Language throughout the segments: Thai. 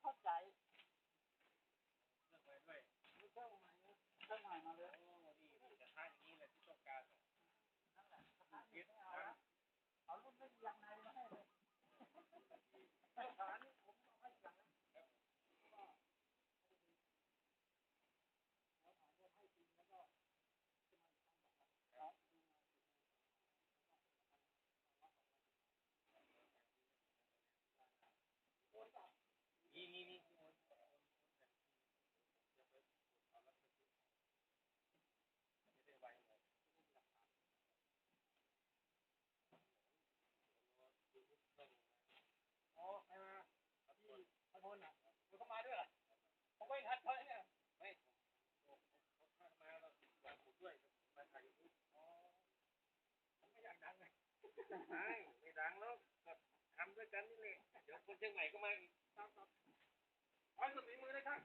เข้าใจเรื่องใหม่เรื่องใหม่เรื่องใหม่มาเลยโอ้ดีจะท่าอย่างนี้เลยที่ต้องการนั่นแหละคิดเอาเอารุ่นไม่ยังไงมาให้เลยฐานนี่ผมเอาให้อย่างนั้นนี่นี่นี่ อ๋อใครมาพี่พพลอะคุณเข้ามาด้วยเหรอผมไม่ทันเขาเนี่ยไม่ผมผมผมมาแล้ววางผมด้วยมาถ่ายยูทูบอ๋อผมไม่อยากดังเลย ไม่ไม่ดังแล้วแบบทำด้วยกันนี่แหละเดี๋ยวคนเชียงใหม่ก็มาอีกครับครับเอาสุดฝีมือเลยครับ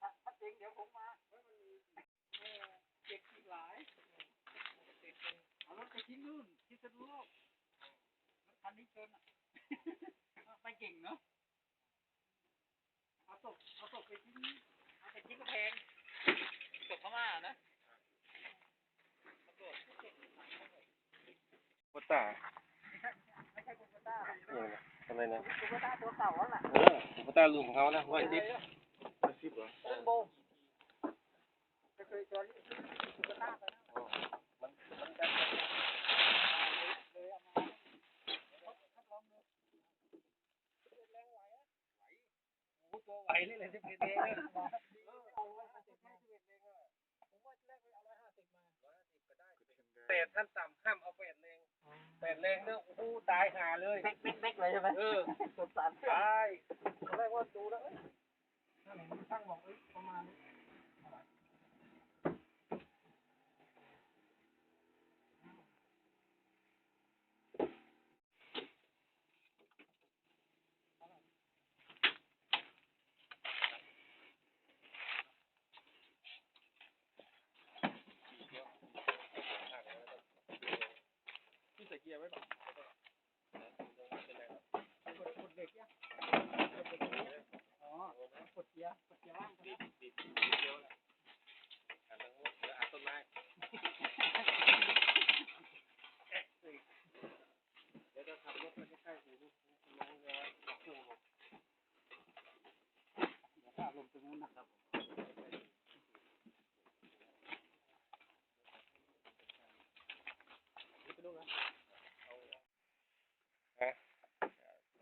ถ้าถ้าจริงเดี๋ยวผมมาเฮ้ยมันมีเออเด็กอีกหลายเด็กเอารถไปที่นู่นที่สนุโลกคันนี้เกินอะไปเก่งเนาะเอาศพเอาศพไปทิ้งเอาไปทิ้งกระแพงศพพม่านะตำรวจ โคต้าไม่ใช่ไม่ใช่คุณกต้าอะไรนะคุณกต้าตัวเก่าแล้วล่ะเออโคต้าลุงของเขานะร้อยสิบร้อยสิบเหรอเรื่องโบจะเคยเจอคุณกต้าไปนะมันมันกันเลยเอามาทดลองดูแรงไหวอะไหวโอ้ตัวไหวนี่เลยสิบเอ็ดเองเลยเอาไว้ห้าสิบห้าสิบเอ็ดเองอะผมว่าแรกไปเอาร้อยห้าสิบมาร้อยห้าสิบก็ได้เศษขั้นต่ำห้ามเอาเป็ดแรง เป็ดแรงเนี่ยโอ้โหตายหาเลยเบ๊กเบ๊กเลยใช่ไหมเออ สงสาร ตายตอนแรกว่าดูแล้วเอ้ยถ้าเห็นช่างบอกเอ้ยประมาณนี้ที่ใส่เกียร์ไว้หรอกดกดเบรกยังกดเบรกนี้อ๋อกดเกียร์กดเกียร์ว่างใช่ไหม อ่านทางนู้นเดี๋ยวอ่านต้นไม้เดี๋ยวจะขับรถไปใกล้ๆหูน้องจะเครื่องหมด เดี๋ยวถ้าลงตรงนู้นนะครับไปดูนะ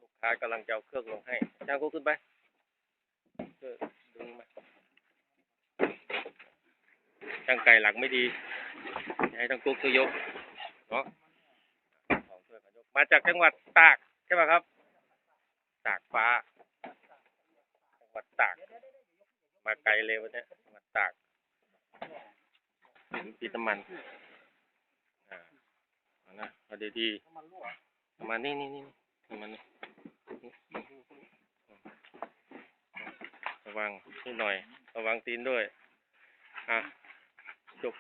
ลูก ค้ากำลังจะเอาเครื่องลงให้ช่างกูขึ้นไปดึงมาช่างไก่หลักไม่ดีให้ช่างกุ๊กตัวยกเนาะมาจากจังหวัดตากใช่ป่ะครับ ตากฟ้า จังหวัดตาก มาไกลเลยวันนี้จังหวัดตากถึงปีตะมันอ่าอานะเอาดีๆน้ำมันรั่วประมาณนี้นี่นี่ ประมาณนี้ระวังนิดหน่อย ระวังตีนด้วย อะจบ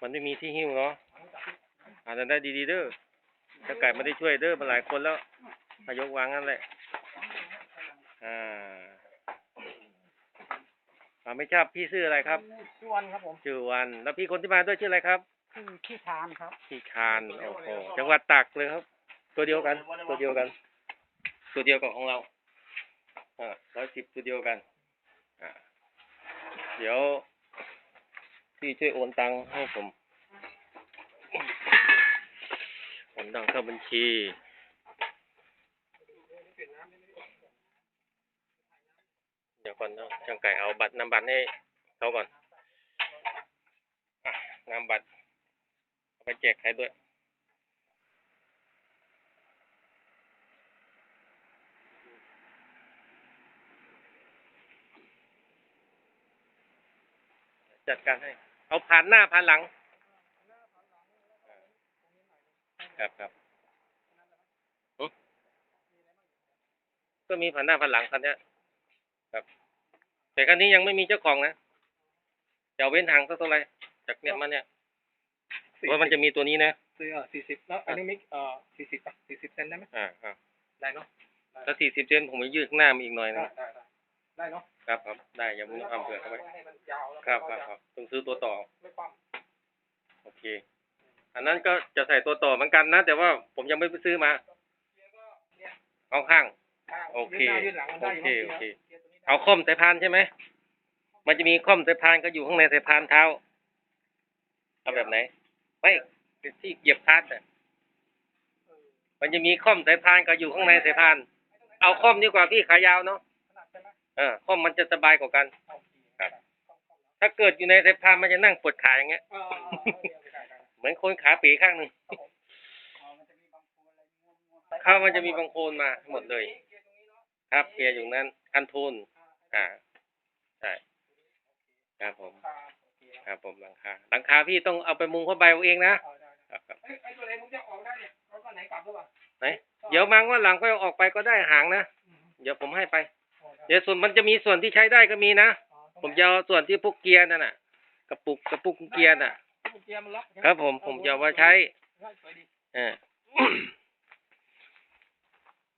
มันไม่มีที่หิ้วเนาะอาจจะได้ดีๆเด้อถ้าไก่ไม่ได้ช่วยเด้อมาหลายคนแล้วมายกวางนั่นแหละ อ่าอ่าไม่ทราบพี่ชื่ออะไรครับชื่อวันครับผมชื่อวัน แล้วพี่คนที่มาด้วยชื่ออะไรครับชื่อขี้ทานครับพี่คานโอ้โหจังหวัดตากเลยครับ ตัวเดียวกัน ตัวเดียวกัน ตัวเดียวกับของเราอ่าร้อยสิบตัวเดียวกัน อ่า เดี๋ยวพี่ช่วยโอนตังค์ให้ผมโอนตังเข้าบัญชีเดี๋ยวก่อนนะช่างไก่เอาบัตรนำบัตรให้เขาก่อนอะนำบัตรเอาไปแจกใครด้วย จัดการให้ เอาผ่านหน้าผ่านหลัง ครับครับหึก็มีผ่านหน้าผ่านหลังคันเนี้ยครับ แต่คันนี้ยังไม่มีเจ้าของนะจะเอาเว้นทางสักเท่าไหร่จากเนี้ยมาเนี่ยเพราะมันจะมีตัวนี้นะซื้อเออสี่สิบแล้วอันนี้มิกเอ่อสี่สิบป่ะสี่สิบเซนได้ไหมอ่าอ่าได้เนาะถ้าสี่สิบเซนผมจะยืดข้างหน้ามาอีกหน่อยได้นะ ได้ได้ได้เนาะครับครับได้อย่ามึงเอาเผื่อเข้าไปให้มันยาวแล้วครับคก็รับจะครับต้องซื้อตัวต่อ ไม่ปั้มโอเค อันนั้นก็จะใส่ตัวต่อเหมือนกันนะ แต่ว่าผมยังไม่ไปซื้อมาเกียร์ก็เนี่ยเอาข้างข้าง โอเคยืดหน้ายืดหลังมันได้อยู่โอเคเนาะโอเคกียร์ตัวนี้ได้เอาคอมสายพานใช่ไหม มันจะมีคอมสายพานก็อยู่ข้างในสายพานเท้า เอาแบบไหน ไม่ที่เหยียบคลัดอะมันจะมีคอมสายพานก็อยู่ข้างในสายพาน เอาคอมดีกว่าพี่ขายาวเนาะ ขนาดใช่ไหมเออคอมมันจะสบายกว่ากันโอเคครับ ถ้าเกิดอยู่ในสายพานมันจะนั่งปวดขาอย่างเงี้ยเออเออเออเดี๋ยวได้ได้เหมือนคนขาปีข้างหนึ่งอ๋อมันจะมีบางคนอะไรม้วนๆเข้ามันจะมีบางโคลนมาหมดเลย ครับเกียร์อยู่นั้นคันโทนอ่าใช่ครับผม ครับผมหลังคาหลังคาพี่ต้องเอาไปมุงผ้าใบเอาเองนะครับครับไอ้ไอ้ตัวไหนผมจะออกได้เนี่ยเขาก็ไหนกลับหรือเปล่าไหนเดี๋ยวมังว่าหลังก็ออกไปก็ได้หางนะ เดี๋ยวผมให้ไป เดี๋ยวส่วนมันจะมีส่วนที่ใช้ได้ก็มีนะ ผมจะเอาส่วนที่พวกเกียร์นั่นน่ะกระปุกกระปุกเกียร์น่ะเกียร์มันล็อกใช่ไหมครับผมผมจะเอาไว้ใช้ได้สวยดีเออ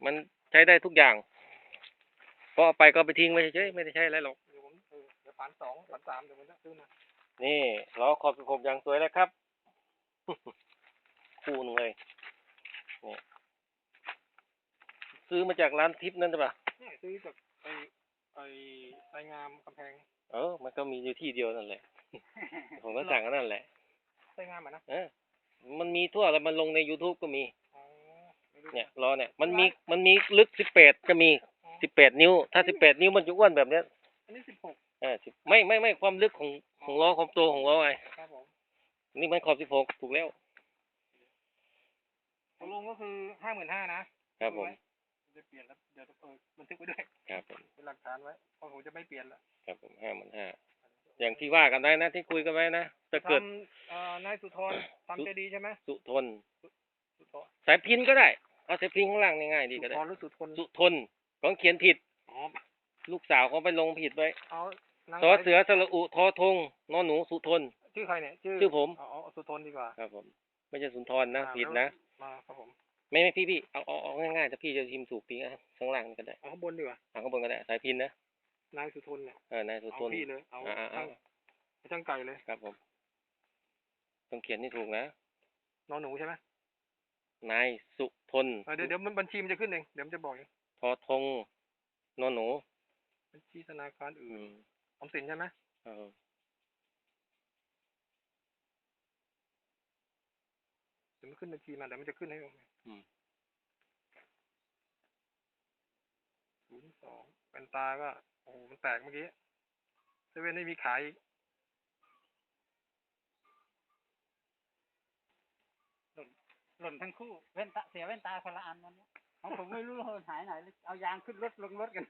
มันใช้ได้ทุกอย่างพอเอาไปก็ไปทิ้งไว้เฉยๆไม่ได้ใช้อะไรหรอกเดี๋ยวผมเออเดี๋ยวผ่านสองผ่านสามเดี๋ยวมันจะซื้อมานี่ล้อขอบสิบหกอย่างสวยแล้วครับ คู่หนึงเลยนี่ซื้อมาจากร้านทิปนั่นใช่ปะเนี่ยซื้อจาก ไอ้ไอ้ไอ้งามกำแพง เออ มันก็มีอยู่ที่เดียวนั่นแหละ ผมก็สั่งอันนั่นแหละไอ้งามอะนะ เออ มันมีทั่วแล้วมันลงใน youtube ก็มีอ๋อไม่รู้เนี่ยล้อเนี่ย มันมี มันมีลึกสิบแปดก็มี สิบแปดนิ้ว ถ้าสิบแปดนิ้วมันจะอ้วนแบบเนี้ย อันนี้สิบหกเออสิบไม่ไม่ไม่ความลึกของของล้อความโตของล้อไงครับผมนี่มันขอบสิบหกถูกแล้วตกลงก็คือห้าหมื่นห้านะครับผม จะเปลี่ยนแล้วเดี๋ยวจะเออบันทึกไว้ด้วยครับผมเป็นหลักฐานไว้เพราะผมจะไม่เปลี่ยนละครับผมห้าหมื่นห้าอย่างที่ว่ากันได้นะที่คุยกันไว้นะถ้าเกิดทำเอ่อนายสุธรทำใจดีใช่ไหมสุทนสุธรสายพินก็ได้เอาสายพินข้างล่างง่ายๆดีสุก็ธได้รหรือสุทนสุทนของเขียนผิดอ๋อลูกสาวเขาไปลงผิดไว้เอานางสอเสือสระอุทอทงนอหนูสุทนชื่อใครเนี่ยชื่อชื่อผมเอาเอาสุทนดีกว่าครับผม ไม่ใช่สุนทรนะอ่าผิดแล้วนะมาครับผม ไม่ไม่พี่พี่เอาเอาเอาง่ายๆถ้าพี่จะพิมพ์ถูกพี่ก็ข้างล่างนี่ก็ได้เอาข้างบนดีกว่าเอาข้างบนก็ได้สายพินนะนายสุทนเนี่ยเออนายสุเอาทนพี่เลยเอาอ่าอ่าช่างเอาช่างไก่เลยครับผมต้องเขียนให้ถูกนะนอนหนูใช่ไหมนายสุทนเออเดี๋ยวเดี๋ยวมันบัญชีมันจะขึ้นเองเดี๋ยวมันจะบอกเองทอทงนอหนูบัญชีธนาคารอือื่นมออมสินใช่ไหมเออเดี๋ยวมันขึ้นบัญชีมาเดี๋ยวมันจะขึ้นให้ผมอื มศูนย์สองเป็นตาก็ โอ้โห มันแตกเมื่อกี้เซเว่นไม่มีขายอีกหล่นทั้งคู่แว่นตาเสียแว่นตาคนละอันวันเนี้ยของผมไม่รู้ว่ามันหายไหนเลยเอายางขึ้นรถลงรถกัน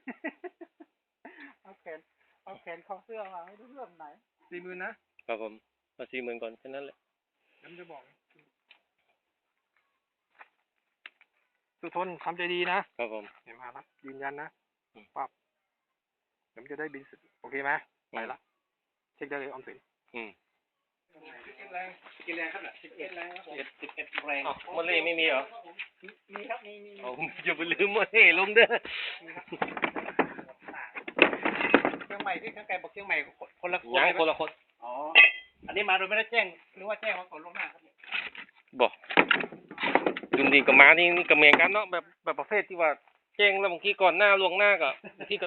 เอาแขนเอาแขนเข้าเสื้อมาไม่รู้เรื่องไหน สี่หมื่นนะครับผมมาสี่หมื่นก่อนแค่นั้นแหละเดี๋ยวมันจะบอก สุทนทำใจดีนะครับผมเดี๋ยวมาละยืนยันนะอืมปั๊บเดี๋ยวมันจะได้บินสิโอเคไหมไปละเช็คได้เลยออมสินอืมกินแรงกินแรงครับสิบเอ็ดแรงครับผมสิบเอ็ดแรงอ้าวมะเล่ไม่มีเหรอ มีครับ มีมีมีเอาอย่าไปลืมมะเล่ลงเด้อเครื่องใหม่ที่เครื่องไก่บอกเครื่องใหม่คนละคนยังเลยคนละคน อ๋อ อันนี้มาโดยไม่ได้แจ้ง หรือว่าแจ้งมาก่อนล่วงหน้าครับเนี่ยบอก ยืนดีกับม้านี่นี่กับเมียกันเนาะแบบแบบประเภทที่ว่าแจ้งแล้วบางทีก่อนหน้าล่วงหน้าก็บางทีก็